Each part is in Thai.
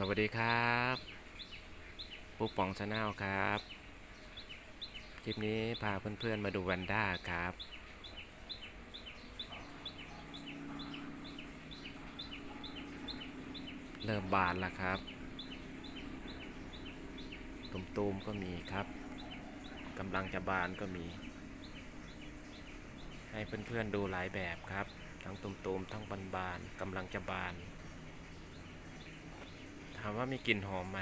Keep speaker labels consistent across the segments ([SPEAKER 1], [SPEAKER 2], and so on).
[SPEAKER 1] สวัสดีครับปุ๊กปองชาแนลครับ คลิปนี้พาเพื่อนๆมาดูวันด้าครับ เริ่มบานแล้วครับ ตุ่มๆก็มีครับกำลังจะบานก็มี ให้เพื่อนๆดูหลายแบบครับ ทั้งตุ่มๆทั้งบานๆกำลังจะบาน ถามว่ามีกลิ่นหอมไหม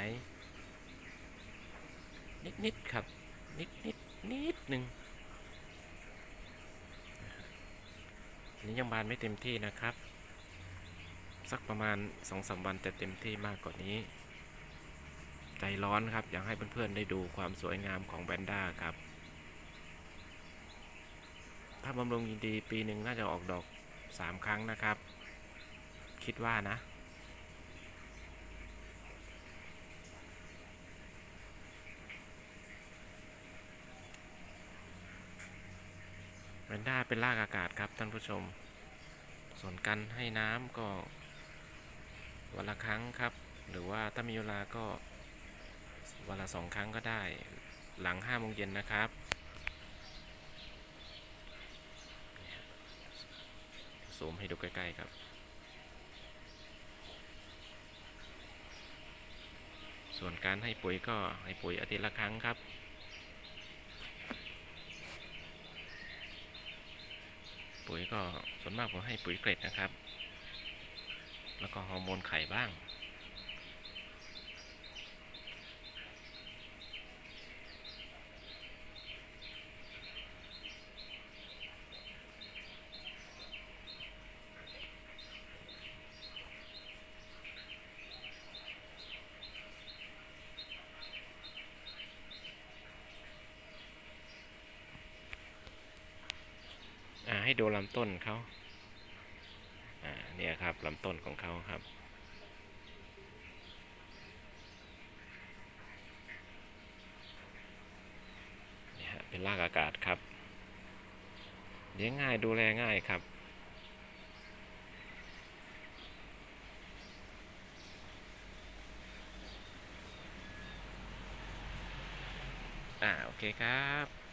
[SPEAKER 1] นิดนิดๆครับ นิดนิดนิดหนึ่งอันนี้ยังบานไม่เต็มที่นะครับ สักประมาณสองสามวันจะเต็มที่มากกว่านี้ ใจร้อนครับ อยากให้เพื่อนๆได้ดูความสวยงามของแบนด้าครับ ถ้าบำรุงดีปีหนึ่งน่าจะออกดอกสามครั้งนะครับ คิดว่านะ แวนด้าเป็นรากอากาศครับท่านผู้ชม ส่วนการให้น้ำก็วันละครั้งครับ หรือว่าถ้ามีเวลาก็วันละสองครั้งก็ได้ หลังห้าโมงเย็นนะครับ ซูมให้ดูใกล้ๆครับส่วนการให้ปุ๋ยก็ให้ปุ๋ยอาทิตย์ละครั้งครับ ปุ๋ยก็ส่วนมากผมให้ปุ๋ยเกล็ดนะครับ แล้วก็ฮอร์โมนไข่บ้าง ให้ดูลำต้นเขาอ่าเนี่ยครับลำต้นของเขาครับเนี่ยฮะเป็นรากอากาศครับเลี้ยงง่ายดูแลง่ายครับอ่าโอเคครับ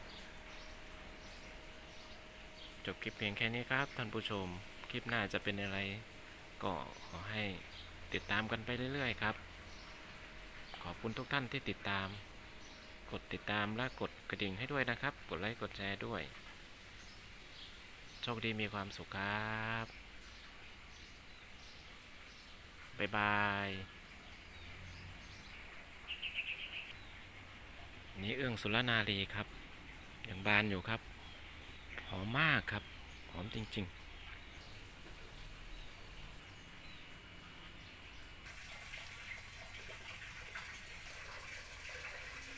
[SPEAKER 1] จบคลิปเพียงแค่นี้ครับท่านผู้ชม คลิปหน้าจะเป็นอะไร ก็ขอให้ติดตามกันไปเรื่อย ๆ ครับ ขอบคุณทุกท่านที่ติดตาม กดติดตามและกดกระดิ่งให้ด้วยนะครับ กดไลค์กดแชร์ด้วย โชคดีมีความสุขครับบ๊ายบายนี่เอื้องสุรนารีครับ ยังบานอยู่ครับ หอมมากครับ หอมจริง ๆ